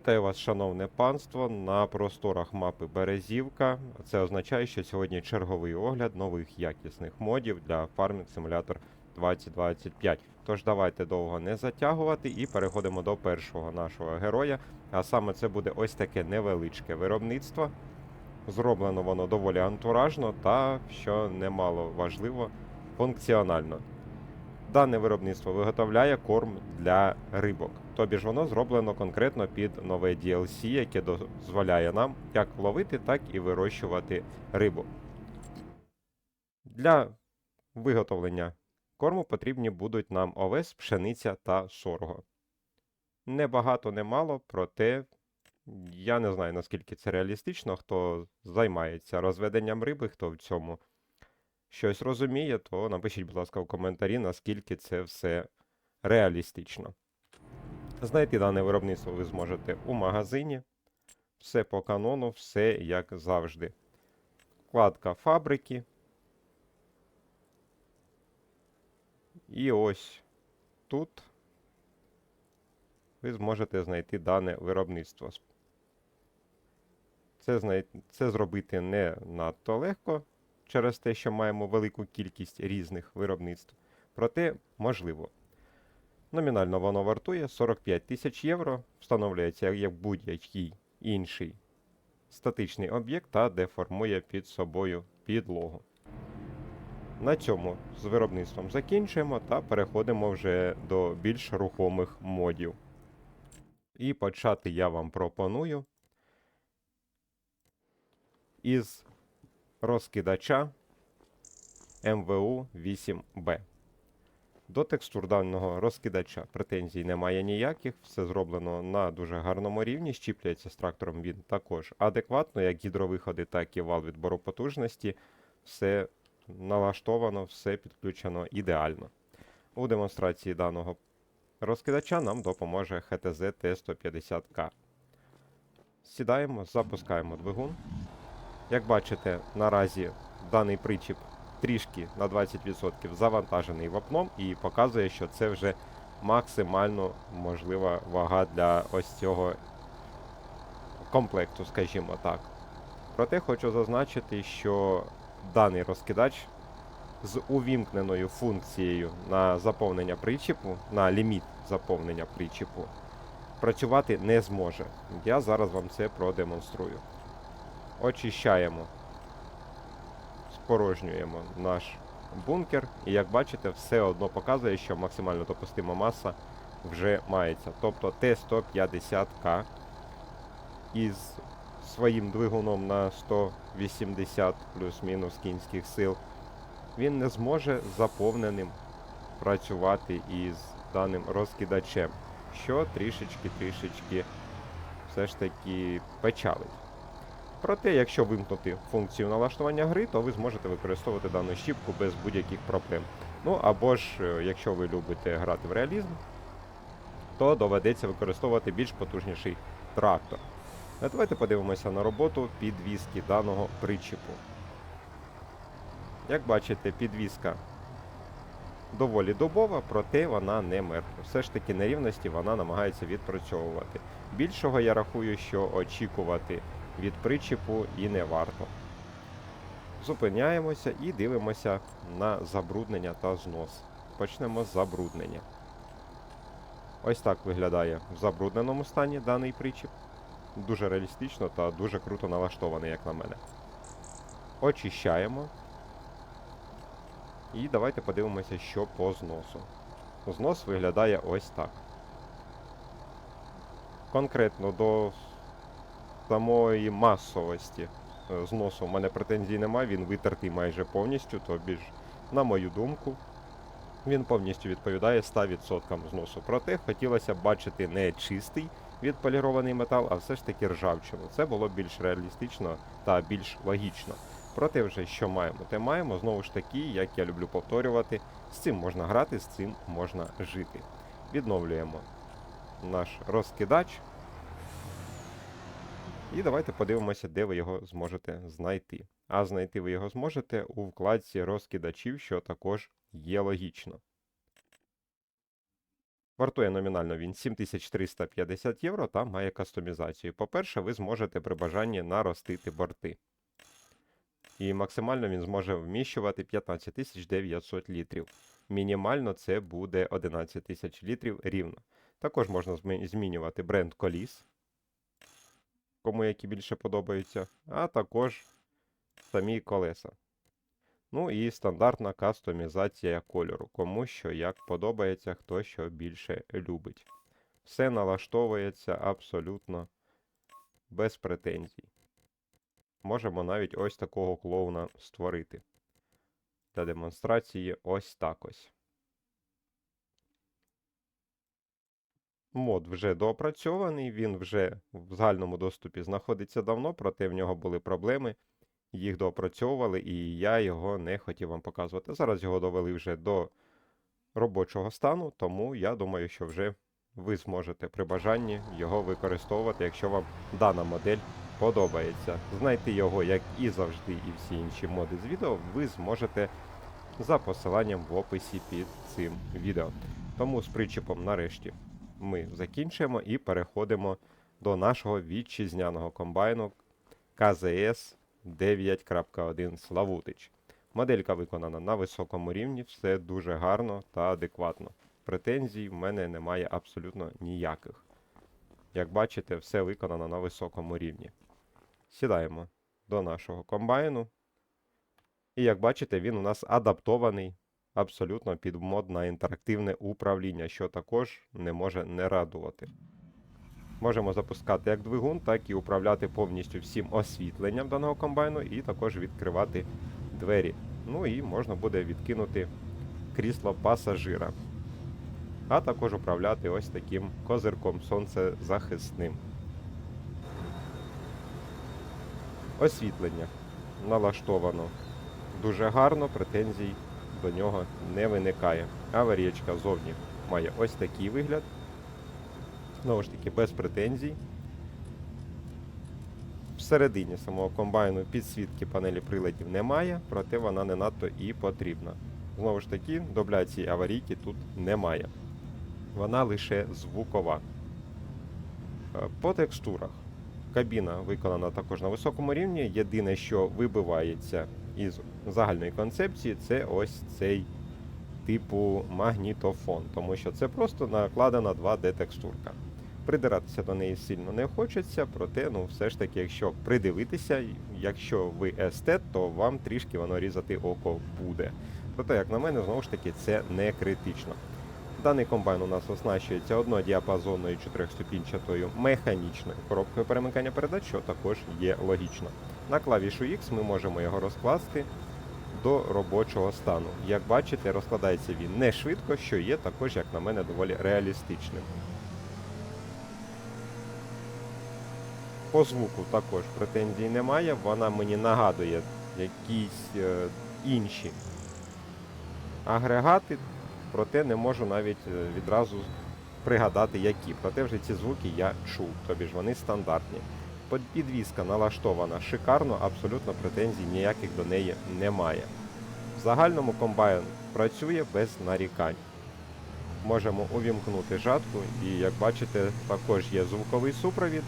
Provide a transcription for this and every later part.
Вітаю вас, шановне панство, на просторах мапи Березівка. Це означає, що сьогодні черговий огляд нових якісних модів для Farming Simulator 2025. Тож давайте довго не затягувати і переходимо до першого нашого героя. А саме це буде ось таке невеличке виробництво. Зроблено воно доволі антуражно та, що немало важливо, функціонально. Дане виробництво виготовляє корм для рибок. Тобі ж воно зроблено конкретно під нове DLC, яке дозволяє нам як ловити, так і вирощувати рибу. Для виготовлення корму потрібні будуть нам овес, пшениця та сорго. Не багато, не мало, проте я не знаю наскільки це реалістично. Хто займається розведенням риби, хто в цьому щось розуміє, то напишіть, будь ласка, в коментарі, наскільки це все реалістично. Знайти дане виробництво ви зможете у магазині. Все по канону, все як завжди. Вкладка фабрики. І ось тут ви зможете знайти дане виробництво. Це, знай... Це зробити не надто легко через те, що маємо велику кількість різних виробництв. Проте можливо. Номінально воно вартує 45 тисяч євро, встановлюється як будь-який інший статичний об'єкт та деформує під собою підлогу. На цьому з виробництвом закінчуємо та переходимо вже до більш рухомих модів. І почати я вам пропоную із розкидача МВУ 8Б. До текстур даного розкидача претензій немає ніяких, все зроблено на дуже гарному рівні, щіпляється з трактором він також адекватно, як гідровиходи, так і вал відбору потужності. Все налаштовано, все підключено ідеально. У демонстрації даного розкидача нам допоможе HTZ T150K. Сідаємо, запускаємо двигун. Як бачите, наразі даний причіп трішки на 20% завантажений вапном і показує, що це вже максимально можлива вага для ось цього комплекту, скажімо так. Проте хочу зазначити, що даний розкидач з увімкненою функцією на заповнення причіпу, на ліміт заповнення причіпу, працювати не зможе. Я зараз вам це продемонструю. Очищаємо спорожнюємо наш бункер, і як бачите, все одно показує, що максимально допустима маса вже мається. Тобто Т-150К із своїм двигуном на 180 плюс-мінус кінських сил, він не зможе заповненим працювати із даним розкидачем, що трішечки-трішечки все ж таки печалить. Проте, якщо вимкнути функцію налаштування гри, то ви зможете використовувати дану щіпку без будь-яких проблем. Ну або ж, е, якщо ви любите грати в реалізм, то доведеться використовувати більш потужніший трактор. А давайте подивимося на роботу підвіски даного причіпу. Як бачите, підвіска доволі добова, проте вона не мертва. Все ж таки нерівності вона намагається відпрацьовувати. Більшого я рахую, що очікувати від причіпу і не варто. Зупиняємося і дивимося на забруднення та знос. Почнемо з забруднення. Ось так виглядає в забрудненому стані даний причіп. Дуже реалістично та дуже круто налаштований, як на мене. Очищаємо. І давайте подивимося, що по зносу. Знос виглядає ось так. Конкретно до самої масовості е, зносу в мене претензій немає, він витертий майже повністю, тобі ж, на мою думку, він повністю відповідає 100% зносу. Проте хотілося б бачити не чистий відполірований метал, а все ж таки ржавчину. Це було більш реалістично та більш логічно. Проте вже що маємо, те маємо, знову ж таки, як я люблю повторювати, з цим можна грати, з цим можна жити. Відновлюємо наш розкидач. І давайте подивимося, де ви його зможете знайти. А знайти ви його зможете у вкладці розкидачів, що також є логічно. Вартує номінально він 7350 євро та має кастомізацію. По-перше, ви зможете при бажанні наростити борти. І максимально він зможе вміщувати 15900 літрів. Мінімально це буде 11 тисяч літрів рівно. Також можна змінювати бренд коліс, кому які більше подобаються, а також самі колеса. Ну і стандартна кастомізація кольору, кому що як подобається, хто що більше любить. Все налаштовується абсолютно без претензій. Можемо навіть ось такого клоуна створити. Для демонстрації ось так ось. Мод вже доопрацьований, він вже в загальному доступі знаходиться давно, проте в нього були проблеми. Їх доопрацьовували, і я його не хотів вам показувати. Зараз його довели вже до робочого стану, тому я думаю, що вже ви зможете при бажанні його використовувати, якщо вам дана модель подобається. Знайти його, як і завжди, і всі інші моди з відео, ви зможете за посиланням в описі під цим відео. Тому з причепом нарешті ми закінчуємо і переходимо до нашого вітчизняного комбайну КЗС 9.1 Славутич. Моделька виконана на високому рівні, все дуже гарно та адекватно. Претензій в мене немає абсолютно ніяких. Як бачите, все виконано на високому рівні. Сідаємо до нашого комбайну. І як бачите, він у нас адаптований абсолютно під мод на інтерактивне управління, що також не може не радувати. Можемо запускати як двигун, так і управляти повністю всім освітленням даного комбайну, і також відкривати двері. Ну і можна буде відкинути крісло пасажира. А також управляти ось таким козирком сонцезахисним. Освітлення налаштовано дуже гарно, претензій до нього не виникає. Аварієчка зовні має ось такий вигляд. Знову ж таки, без претензій. Всередині самого комбайну підсвітки панелі приладів немає, проте вона не надто і потрібна. Знову ж таки, дубляції аварійки тут немає. Вона лише звукова. Е, По текстурах. Кабіна виконана також на високому рівні. Єдине, що вибивається із загальної концепції, це ось цей типу магнітофон, тому що це просто накладена 2D-текстурка. Придиратися до неї сильно не хочеться, проте, ну, все ж таки, якщо придивитися, якщо ви естет, то вам трішки воно різати око буде. Проте, як на мене, знову ж таки, це не критично. Даний комбайн у нас оснащується однодіапазонною чотирьохступінчатою механічною коробкою перемикання передач, що також є логічно. На клавішу X ми можемо його розкласти до робочого стану. Як бачите, розкладається він не швидко, що є також, як на мене, доволі реалістичним. По звуку також претензій немає, вона мені нагадує якісь е, інші агрегати, проте не можу навіть е, відразу пригадати які. Проте вже ці звуки я чув, тобі ж вони стандартні. Підвізка налаштована шикарно, абсолютно претензій ніяких до неї немає. В загальному комбайн працює без нарікань. Можемо увімкнути жатку і, як бачите, також є звуковий супровід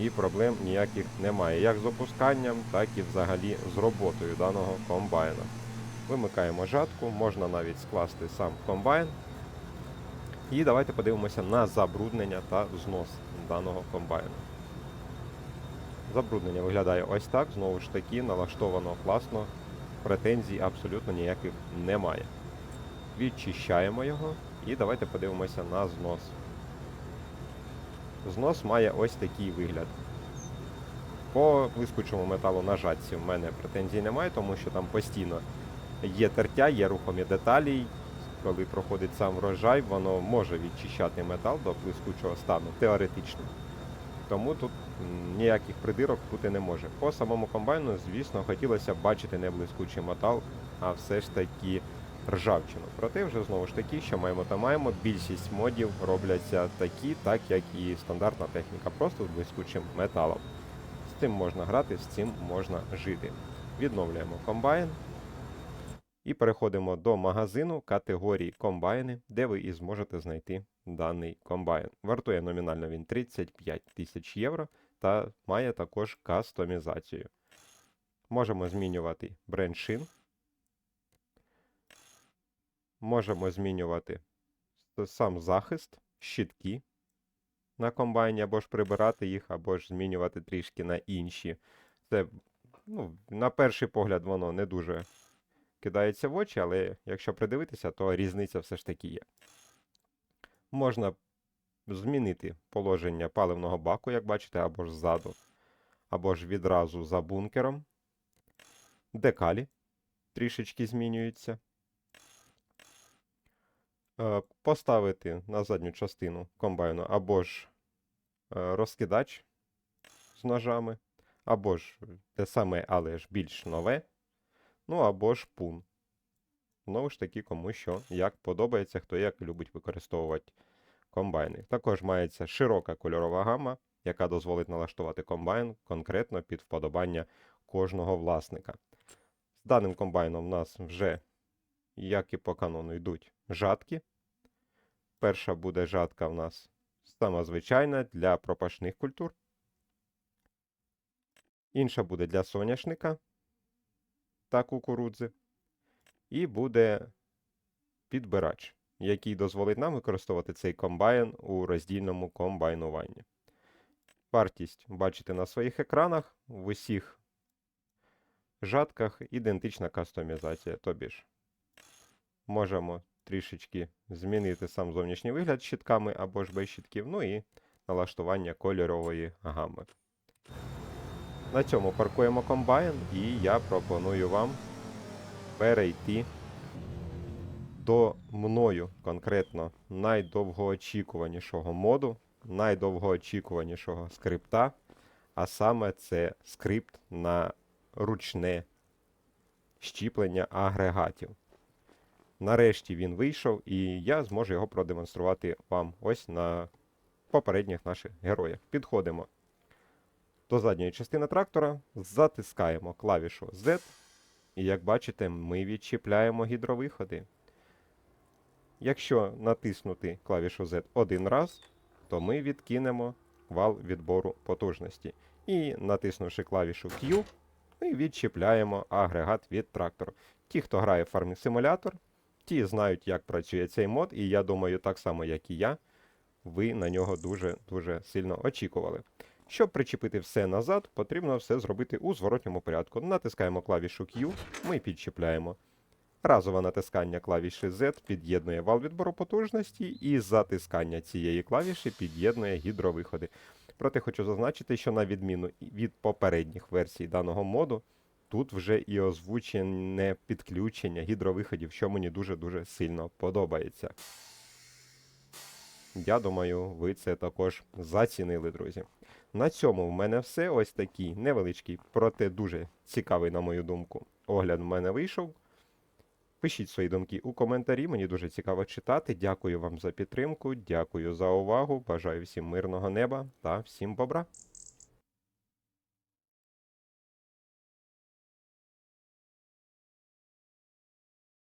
і проблем ніяких немає. Як з опусканням, так і взагалі з роботою даного комбайна. Вимикаємо жатку, можна навіть скласти сам комбайн. І давайте подивимося на забруднення та знос даного комбайну. Забруднення виглядає ось так, знову ж таки, налаштовано класно, претензій абсолютно ніяких немає. Відчищаємо його і давайте подивимося на знос. Знос має ось такий вигляд. По блискучому металу на жатці в мене претензій немає, тому що там постійно є тертя, є рухомі деталі. Коли проходить сам врожай, воно може відчищати метал до блискучого стану, теоретично. Тому тут ніяких придирок бути не може. По самому комбайну, звісно, хотілося б бачити не блискучий метал, а все ж таки ржавчину. Проте вже знову ж таки, що маємо та маємо, більшість модів робляться такі, так як і стандартна техніка, просто з блискучим металом. З цим можна грати, з цим можна жити. Відновлюємо комбайн. І переходимо до магазину категорії комбайни, де ви і зможете знайти даний комбайн. Вартує номінально він 35 тисяч євро та має також кастомізацію. Можемо змінювати бренд шин. Можемо змінювати сам захист, щитки на комбайні, або ж прибирати їх, або ж змінювати трішки на інші. Це, ну, на перший погляд, воно не дуже кидається в очі, але якщо придивитися, то різниця все ж таки є. Можна змінити положення паливного баку, як бачите, або ж ззаду, або ж відразу за бункером. Декалі трішечки змінюються. Е, Поставити на задню частину комбайну або ж е, розкидач з ножами, або ж те саме, але ж більш нове, ну або ж пун. Знову ж таки, кому що як подобається, хто як любить використовувати комбайни. Також мається широка кольорова гама, яка дозволить налаштувати комбайн конкретно під вподобання кожного власника. З даним комбайном у нас вже, як і по канону, йдуть жатки. Перша буде жатка в нас сама звичайна для пропашних культур. Інша буде для соняшника та кукурудзи. І буде підбирач, який дозволить нам використовувати цей комбайн у роздільному комбайнуванні. Вартість бачите на своїх екранах. В усіх жатках ідентична кастомізація. Тобі ж можемо трішечки змінити сам зовнішній вигляд щитками або ж без щитків, ну і налаштування кольорової гами. На цьому паркуємо комбайн, і я пропоную вам перейти до мною конкретно найдовгоочікуванішого моду, найдовгоочікуванішого скрипта, а саме це скрипт на ручне щіплення агрегатів. Нарешті він вийшов, і я зможу його продемонструвати вам ось на попередніх наших героях. Підходимо до задньої частини трактора, затискаємо клавішу Z, і як бачите, ми відчіпляємо гідровиходи. Якщо натиснути клавішу Z один раз, то ми відкинемо вал відбору потужності. І натиснувши клавішу Q, ми відчіпляємо агрегат від трактору. Ті, хто грає в Simulator, ті знають, як працює цей мод, і я думаю, так само, як і я, ви на нього дуже-дуже сильно очікували. Щоб причепити все назад, потрібно все зробити у зворотньому порядку. Натискаємо клавішу Q, ми підчіпляємо. Разове натискання клавіші Z під'єднує вал відбору потужності, і затискання цієї клавіші під'єднує гідровиходи. Проте хочу зазначити, що на відміну від попередніх версій даного моду, тут вже і озвучене підключення гідровиходів, що мені дуже-дуже сильно подобається. Я думаю, ви це також зацінили, друзі. На цьому в мене все. Ось такий невеличкий, проте дуже цікавий, на мою думку, огляд в мене вийшов. Пишіть свої думки у коментарі, мені дуже цікаво читати. Дякую вам за підтримку, дякую за увагу. Бажаю всім мирного неба та всім бобра.